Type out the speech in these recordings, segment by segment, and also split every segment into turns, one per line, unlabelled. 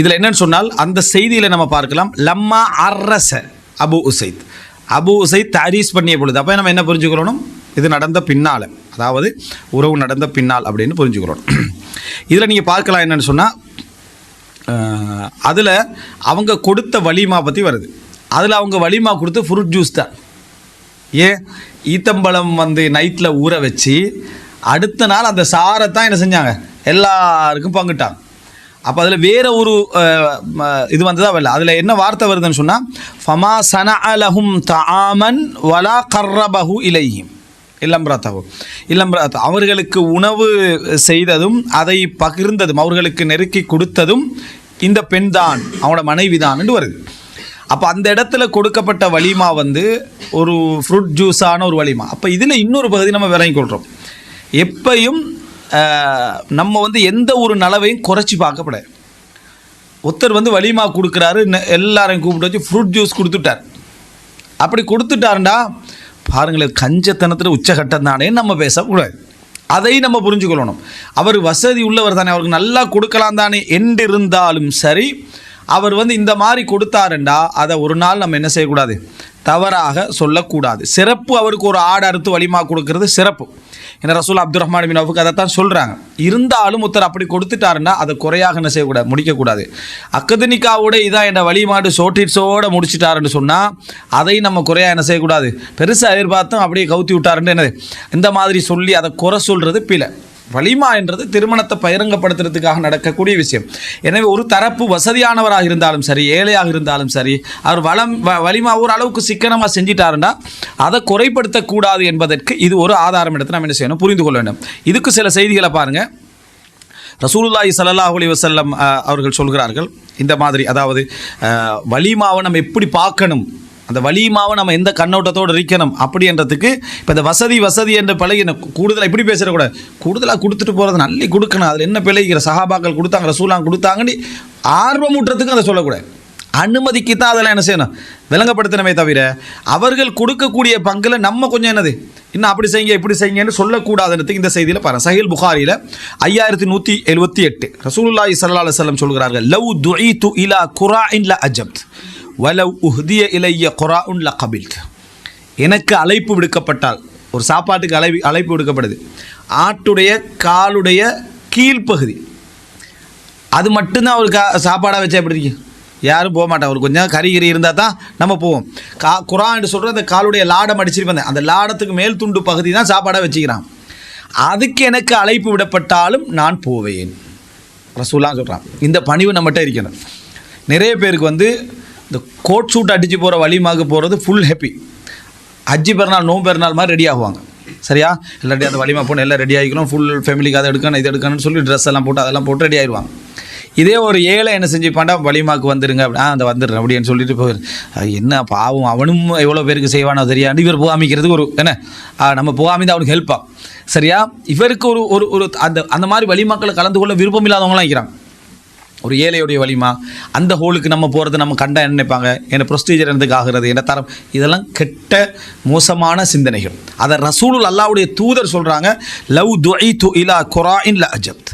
இதில் என்னன்னு சொன்னால் அந்த செய்தியில் நம்ம பார்க்கலாம். லம்மா அரச அபு உசைத். அபு உசைத் தாரீஸ் பண்ணிய பொழுது அப்போ நம்ம என்ன புரிஞ்சுக்கிறோம் இது நடந்த பின்னால். அதாவது உறவு நடந்த பின்னால் அப்படின்னு புரிஞ்சுக்கிறோம் இதில் நீங்கள் பார்க்கலாம் என்னன்னு சொன்னால் அதில் அவங்க கொடுத்த வலிமா பற்றி வருது. அதில் அவங்க வலிமா கொடுத்து ஃப்ரூட் ஜூஸ் தான். ஏன்? ஈத்தம்பழம் வந்து நைட்டில் ஊற வச்சு அடுத்த நாள் அந்த சாரை தான் என்ன செஞ்சாங்க? எல்லாருக்கும் பங்கிட்டாங்க. அப்போ அதில் வேற ஒரு இது வந்ததா வரல. அதில் என்ன வார்த்தை வருதுன்னு சொன்னால் ஃபமா சன அலஹும் தாமன் வலா கர்ரபஹு இலையும் இல்லம்ராத்தகு இல்லம்ராத் அவர்களுக்கு உணவு செய்ததும் அதை பகிர்ந்ததும் அவர்களுக்கு நெருக்கி கொடுத்ததும் இந்த பெண் தான் அவனோட மனைவி தான் வருது. அப்போ அந்த இடத்துல கொடுக்கப்பட்ட வலிமா வந்து ஒரு ஃப்ரூட் ஜூஸான ஒரு வலிமா. அப்போ இதில் இன்னொரு பகுதி நம்ம விளங்கி கொள்கிறோம் எப்பையும் நம்ம வந்து எந்த ஒரு நலவையும் குறைச்சி பார்க்கப்படாது ஒருத்தர் வந்து வலிமா கொடுக்குறாரு எல்லாரையும் கூப்பிட்டு வச்சு ஃப்ரூட் ஜூஸ் கொடுத்துட்டார். அப்படி கொடுத்துட்டாருண்டா பாருங்களேன் கஞ்சத்தனத்தில் உச்சகட்டம் தானே நம்ம பேசக்கூடாது. அதை நம்ம புரிஞ்சுக்கொள்ளணும். அவர் வசதி உள்ளவர் தானே அவருக்கு நல்லா கொடுக்கலாம் தானே. என்றிருந்தாலும் சரி அவர் வந்து இந்த மாதிரி கொடுத்தாருண்டா அதை ஒரு நாள் நம்ம என்ன செய்யக்கூடாது? தவறாக சொல்லக்கூடாது. சிறப்பு அவருக்கு ஒரு ஆடு அறுத்து வலிமா கொடுக்கறது சிறப்பு. ஏன்னா ரசூல் அப்துல் ரஹ்மான் பின் அதை தான் சொல்கிறாங்க இருந்தாலும் ஒருத்தர் அப்படி கொடுத்துட்டாருன்னா அதை குறையாக என்ன செய்யக்கூடாது? முடிக்கக்கூடாது. அக்கதனிக்காவோட இதான் என்ன வழிமாடு சோட்டிட்ஸோடு முடிச்சிட்டாருன்னு சொன்னால் அதை நம்ம குறையாக என்ன செய்யக்கூடாது? பெருசாக எதிர்பார்த்தும் அப்படியே கவுத்தி விட்டாருன்னு என்னது? இந்த மாதிரி சொல்லி அதை குறை சொல்கிறது பிழை. வலிமா என்றது திருமணத்தை பகிரங்கப்படுத்துறதுக்காக நடக்கக்கூடிய விஷயம். எனவே ஒரு தரப்பு வசதியானவராக இருந்தாலும் சரி ஏழையாக இருந்தாலும் சரி அவர் வளம் வ- வலிமா ஓரளவுக்கு சிக்கனமாக செஞ்சிட்டாருன்னா அதை குறைப்படுத்தக்கூடாது என்பதற்கு இது ஒரு ஆதாரம் எடுத்து நம்ம என்ன செய்யணும் புரிந்து கொள்ள வேண்டும். இதுக்கு சில செய்திகளை பாருங்கள் ரசூலுல்லாஹி சல்லாஹ் அலி வசல்லம் அவர்கள் சொல்கிறார்கள் இந்த மாதிரி அதாவது வலிமாவை நம்ம எப்படி பார்க்கணும்? அந்த வலிமாவை நம்ம எந்த கண்ணோட்டத்தோடு இருக்கணும் அப்படின்றதுக்கு இப்போ இந்த வசதி வசதி என்ற பழகின கூடுதலாக இப்படி பேசுகிறக்கூடாது கூடுதலாக கொடுத்துட்டு போகிறது நல்லி கொடுக்கணும். அதில் என்ன பிழைக்கிற சஹாபாக்கள் கொடுத்தாங்க ரசூலாம் கொடுத்தாங்கன்னு ஆர்வமூட்டுறதுக்கு அதை சொல்லக்கூடாது. அனுமதிக்கு தான் அதெல்லாம் என்ன செய்யணும்? விளங்கப்படுத்தணுமே தவிர அவர்கள் கொடுக்கக்கூடிய பங்கில் நம்ம கொஞ்சம் என்னது? இன்னும் அப்படி செய்யுங்க இப்படி செய்யுங்கன்னு சொல்லக்கூடாதுன்றதுக்கு இந்த செய்தியில் பாருங்க. சஹில் புகாரியில் ஐயாயிரத்தி நூற்றி எழுபத்தி எட்டு ரசூலுல்லாஹி சல்லா அலுவலம் சொல்கிறார்கள் லவ் துஈது இலா குராஇன் ல அஜப்த். வலவ் உஹ்திய இலைய குராஉன் ல கபில்த் எனக்கு அழைப்பு விடுக்கப்பட்டால் ஒரு சாப்பாட்டுக்கு அழைப்பு அழைப்பு விடுக்கப்படுது. ஆட்டுடைய காலுடைய கீழ்ப்பகுதி. அது மட்டும்தான் அவருக்கு கா சாப்பாடாக வச்சா எப்படி இருக்கு? யாரும் போக மாட்டாங்க. ஒரு கொஞ்சம் கறி கறி இருந்தால் தான் நம்ம போவோம். கா குரான் சொல்கிற அந்த காலுடைய லாடம் அடிச்சிட்டு வந்தேன் அந்த லாடத்துக்கு மேல் துண்டு பகுதி தான் சாப்பாடாக வச்சுக்கிறான். அதுக்கு எனக்கு அழைப்பு விடப்பட்டாலும் நான் போவேன். ரசூலாம் சொல்கிறான் இந்த பணிவு நம்மகிட்ட இருக்கணும். நிறைய பேருக்கு வந்து இந்த கோட் சூட் அடித்து போகிற வழிமாக போகிறது ஃபுல் ஹாப்பி அஜி பெருநாள் நோம்பு பெருநாள் மாதிரி ரெடி ஆகுவாங்க. சரியா? இல்லாட்டி அந்த வலிமா போன எல்லாம் ரெடி ஆகிக்கணும் ஃபுல் ஃபேமிலிக்கு அதை எடுக்கணும் இது எடுக்கணும்னு சொல்லி ட்ரெஸ் எல்லாம் போட்டு அதெல்லாம் போட்டு ரெடி ஆயிடுவாங்க இதே ஒரு ஏழை என்ன செஞ்சுப்பாண்டா வலிமாக்கு வந்துருங்க அப்படி ஆ அந்த வந்துடுறேன் அப்படின்னு சொல்லிட்டு போயிரு. என்ன பாவம் அவனும் எவ்வளோ பேருக்கு செய்வானோ தெரியாது. இவர் புகாமிக்கிறதுக்கு ஒரு என்ன? நம்ம புகாமி தான் அவனுக்கு ஹெல்ப்பாக சரியா? இவருக்கு ஒரு ஒரு ஒரு அந்த அந்த மாதிரி வலிமாக்களை கலந்து கொள்ள விருப்பம் இல்லாதவங்களாம் இருக்கிறாங்க. ஒரு ஏழையுடைய வலிமா? அந்த ஹோலுக்கு நம்ம போகிறது நம்ம கண்டா என்ன நினைப்பாங்க? என்ன ப்ரொசீஜர் என்னதுக்கு ஆகிறது? என்ன தரம்? இதெல்லாம் கெட்ட மோசமான சிந்தனைகள். அதை ரசூலுல் அல்லாவுடைய தூதர் சொல்கிறாங்க லவ் துஐ து இலா குராஇன் ல அஜப்த்.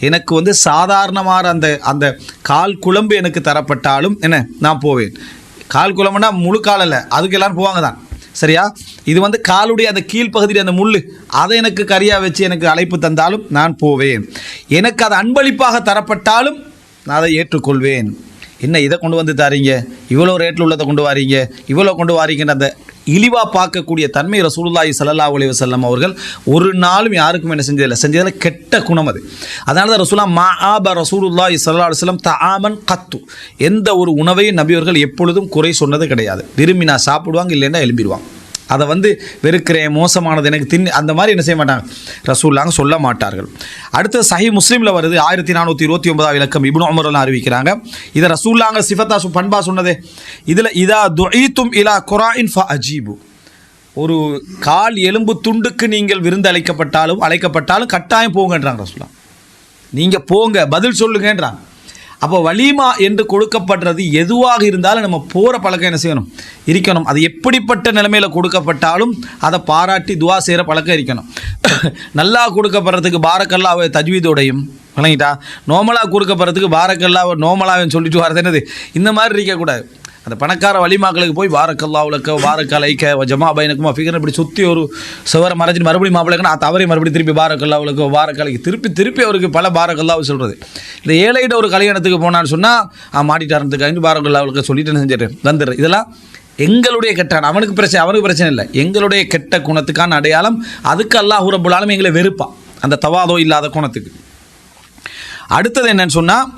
எனக்கு வந்து சாதாரணமான அந்த அந்த கால் குழம்பு எனக்கு தரப்பட்டாலும் என்ன நான் போவேன். கால் குழம்புனா முழு கால் இல்லை அதுக்கு எல்லாரும் போவாங்க தான். சரியா? இது வந்து காலுடைய அந்த கீழ்ப்பகுதியில் அந்த முள் அதை எனக்கு கரியாக வச்சு எனக்கு அழைப்பு தந்தாலும் நான் போவேன். எனக்கு அது அன்பளிப்பாக தரப்பட்டாலும் நான் அதை ஏற்றுக்கொள்வேன். என்ன இதை கொண்டு வந்து தாரீங்க? இவ்வளோ ரேட்டில் உள்ளதை கொண்டு வாரீங்க? இவ்வளோ கொண்டு வாரீங்கன்ற அந்த இழிவாக பார்க்கக்கூடிய தன்மை ரசூலுல்லாஹி சல்லா அலி வஸல்லம் அவர்கள் ஒரு நாளும் யாருக்கும் என்ன செஞ்சதில்லை. செஞ்சதில் கெட்ட குணம் அது. அதனால தான் ரசூலா மா ஆப ரசூலுல்லாஹி சல்லா அலுவலம் தாமன் கத்து. எந்த ஒரு உணவையும் நபியவர்கள் எப்பொழுதும் குறை சொன்னது கிடையாது. விரும்பி நான் சாப்பிடுவாங்க இல்லைன்னா எழும்பிடுவாங்க. அதை வந்து வெறுக்கிறேன் மோசமானது எனக்கு தின் அந்த மாதிரி என்ன செய்ய மாட்டாங்க. ரசூல்லாங்க சொல்ல மாட்டார்கள். அடுத்து சஹி முஸ்லீமில் வருது ஆயிரத்தி நானூற்றி இருபத்தி ஒன்பதாம் இலக்கம் இப்னு அமர்லாம் அறிவிக்கிறாங்க. இதை ரசூல்லாங்க சிஃபத்தா சு பண்பா சொன்னதே. இதில் இதா துஈத்தும் இலா குராயின் ஃப அஜீபு. ஒரு கால் எலும்பு துண்டுக்கு நீங்கள் விருந்து அழைக்கப்பட்டாலும் அழைக்கப்பட்டாலும் கட்டாயம் போங்கன்றாங்க ரசூலா நீங்கள் போங்க பதில் சொல்லுங்கன்றாங்க. அப்போ வலிமா என்று கொடுக்கப்படுறது எதுவாக இருந்தாலும் நம்ம போகிற பழக்கம் என்ன செய்யணும்? இருக்கணும். அது எப்படிப்பட்ட நிலைமையில் கொடுக்கப்பட்டாலும் அதை பாராட்டி துவா செய்கிற பழக்கம் இருக்கணும். நல்லா கொடுக்கப்படுறதுக்கு பாரக்கல்லா தஜ்வீதோடையும் விளங்கிட்டா? நோமலாக கொடுக்கப்படுறதுக்கு போகிறதுக்கு பாரக்கல்லா நோமலாக சொல்லிட்டு வரது என்னது? இந்த மாதிரி இருக்கக்கூடாது. அந்த பணக்கார வழிமாக்களுக்கு போய் வாரக்கல்லா உலக்க வாரக்கலைக்க ஜமா பைனக்குமா. ஃபிகர் இப்படி சுற்றி ஒரு சுவர மறைச்சிட்டு மறுபடியும் மாப்பிள்ளைக்குன்னா தவறி மறுபடியும் திருப்பி பாரக்கல்லா உலக்க வாரக்கலைக்கு திருப்பி திருப்பி அவருக்கு பல பாரக்கல்லாவை சொல்கிறது இந்த ஏழைகிட்ட ஒரு கல்யாணத்துக்கு போனான்னு சொன்னால் மாட்டிட்டாரத்துக்கு பாரக்கல்லா உலக்க சொல்லிட்டு என்ன செஞ்சிட்டு வந்துடுறேன் இதெல்லாம் எங்களுடைய கெட்டான் அவனுக்கு பிரச்சனை அவனுக்கு பிரச்சனை இல்லை. எங்களுடைய கெட்ட குணத்துக்கான அடையாளம் அதுக்கு அல்லாஹ் ரப்புல் எங்களை வெறுப்பான் அந்த தவாதோ இல்லாத குணத்துக்கு. அடுத்தது என்னன்னு சொன்னால்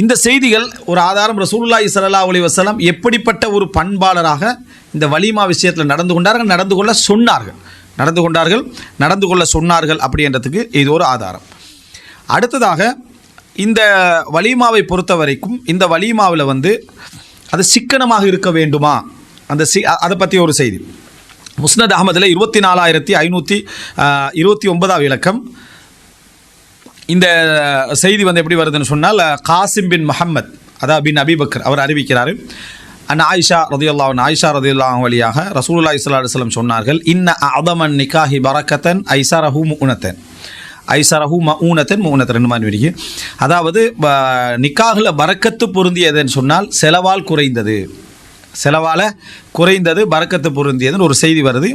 இந்த செய்திகள் ஒரு ஆதாரம் ரசூல்லா இசலா அலி வசலம் எப்படிப்பட்ட ஒரு பண்பாளராக இந்த வலிமா விஷயத்தில் நடந்து கொண்டார்கள் நடந்து கொள்ள சொன்னார்கள். நடந்து கொண்டார்கள் நடந்து கொள்ள சொன்னார்கள் அப்படின்றதுக்கு இது ஒரு ஆதாரம். அடுத்ததாக இந்த வலிமாவை பொறுத்த வரைக்கும் இந்த வலிமாவில் வந்து அது சிக்கனமாக இருக்க வேண்டுமா? அந்த சி அதை பற்றி ஒரு செய்தி. முஸ்னத் அகமதில் இருபத்தி நாலாயிரத்தி ஐநூற்றி இருபத்தி ஒன்பதாம் இலக்கம் இந்த செய்தி வந்து எப்படி வருதுன்னு சொன்னால் காசிம் பின் முஹம்மத் அதாவது பின் அபிபக்கர் அவர் அறிவிக்கிறார். அன் ஆயிஷா ரதியுல்லாஹன் ஆயிஷா ரதியுல்லா வழியாக ரசூல்லா இஸ்லா அலுவலம் சொன்னார்கள் இன்ன அதமன் நிகாஹி பரக்கத்தன் ஐசரஹு முனத்தன் ஐசரஹு மஊனத்தன் மூனத்தன் ரெண்டு மாதிரி வரைக்கும் அதாவது நிக்காகில் பறக்கத்து பொருந்தியதுன்னு சொன்னால் செலவால் குறைந்தது. செலவால் குறைந்தது பறக்கத்து பொருந்தியதுன்னு ஒரு செய்தி வருது.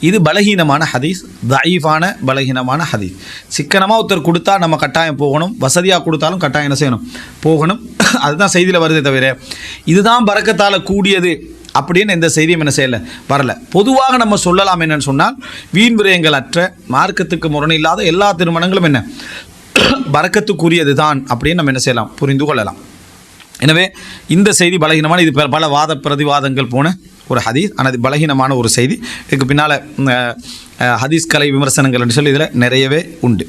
இது பலகீனமான ஹதீஸ் தயீஃபான பலகீனமான ஹதீஸ். சிக்கனமாக ஒருத்தர் கொடுத்தா நம்ம கட்டாயம் போகணும் வசதியாக கொடுத்தாலும் கட்டாயம் என்ன செய்யணும்? போகணும். அதுதான் செய்தியில் வருதே தவிர இதுதான் பறக்கத்தால் கூடியது அப்படின்னு எந்த செய்தியும் என்ன செய்யலை வரல. பொதுவாக நம்ம சொல்லலாம் என்னன்னு சொன்னால் வீண் விரயங்கள் அற்ற மார்க்கத்துக்கு முரணில்லாத எல்லா திருமணங்களும் என்ன? பறக்கத்துக்குரியது தான் அப்படின்னு நம்ம என்ன செய்யலாம் புரிந்து கொள்ளலாம். எனவே இந்த செய்தி பலகீனமான இது பல- வாத பிரதிவாதங்கள் போன ஒரு ஹதீஸ். ஆனால் இது பலகீனமான ஒரு செய்தி. இதுக்கு பின்னால் ஹதீஸ் கலை விமர்சனங்கள் சொல்லி இதில் நிறையவே உண்டு.